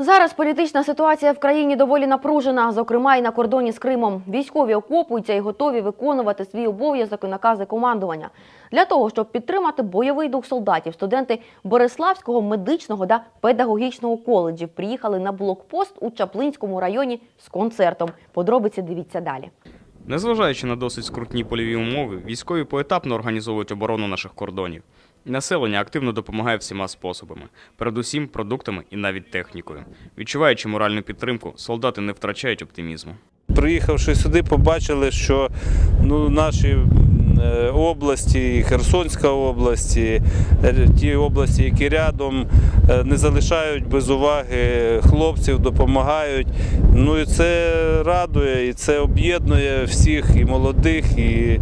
Зараз політична ситуація в країні доволі напружена, зокрема і на кордоні з Кримом. Військові окопуються і готові виконувати свій обов'язок і накази командування. Для того, щоб підтримати бойовий дух солдатів, студенти Бориславського медичного та педагогічного коледжів приїхали на блокпост у Чаплинському районі з концертом. Подробиці дивіться далі. Незважаючи на досить скрутні польові умови, військові поетапно організовують оборону наших кордонів. Населення активно допомагає всіма способами, передусім продуктами і навіть технікою. Відчуваючи моральну підтримку, солдати не втрачають оптимізму. Приїхавши сюди, побачили, що ну, наші області, і Херсонська область, і, е, ті області, які рядом, е, не залишають без уваги хлопців, допомагають. Ну і це радує, і це об'єднує всіх, і молодих, і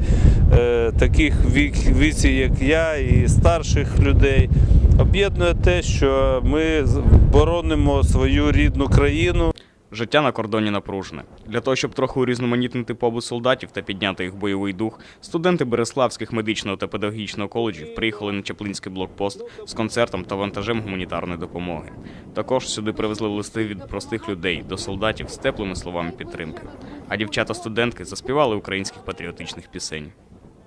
е, таких вік, віці, як я, і старших людей. Об'єднує те, що ми боронимо свою рідну країну. Життя на кордоні напружене. Для того, щоб трохи урізноманітнити побут солдатів та підняти їх бойовий дух, студенти Береславських медичного та педагогічного коледжів приїхали на Чаплинський блокпост з концертом та вантажем гуманітарної допомоги. Також сюди привезли листи від простих людей до солдатів з теплими словами підтримки. А дівчата-студентки заспівали українських патріотичних пісень.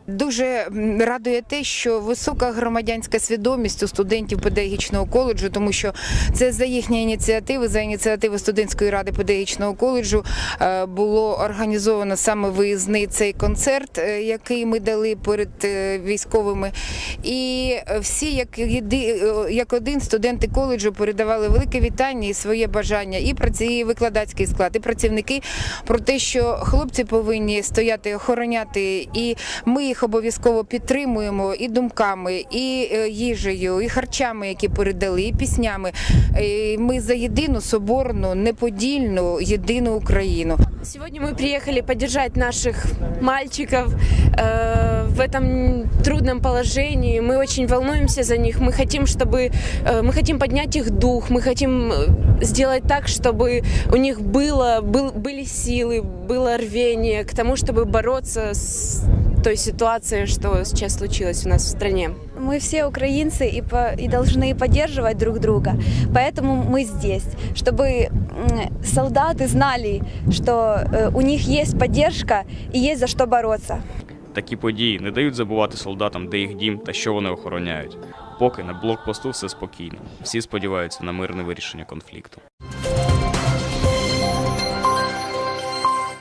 Дуже радує те, що висока громадянська свідомість у студентів педагогічного коледжу, тому що це за їхні ініціативи, за ініціативи студентської ради педагогічного коледжу е, було організовано саме виїзний цей концерт, е, який ми дали перед е, військовими. І всі, як один студенти коледжу передавали велике вітання і своє бажання, і праці, і викладацький склад, і працівники про те, що хлопці повинні стояти, охороняти, і ми їх обов'язково підтримуємо і думками, і е, їжею, і харчами, які передали, і піснями. Е, Ми за єдину соборну, неподільну, єдину Україну. Сегодня мы приехали поддержать наших мальчиков э, в этом трудном положении. Мы очень волнуемся за них. Мы хотим, чтобы э, мы хотим поднять их дух. Мы хотим э, сделать так, чтобы у них было, был, были силы, было рвение к тому, чтобы бороться с той ситуацией, что сейчас случилось у нас в стране. Мы все украинцы и, по- и должны поддерживать друг друга. Поэтому мы здесь, чтобы м, солдаты знали, что э, у них есть поддержка и есть за что бороться. Такі події не дають забувати солдатам, де їх дім та що вони охороняють. Поки на блокпосту все спокійно. Всі сподіваються на мирне вирішення конфлікту.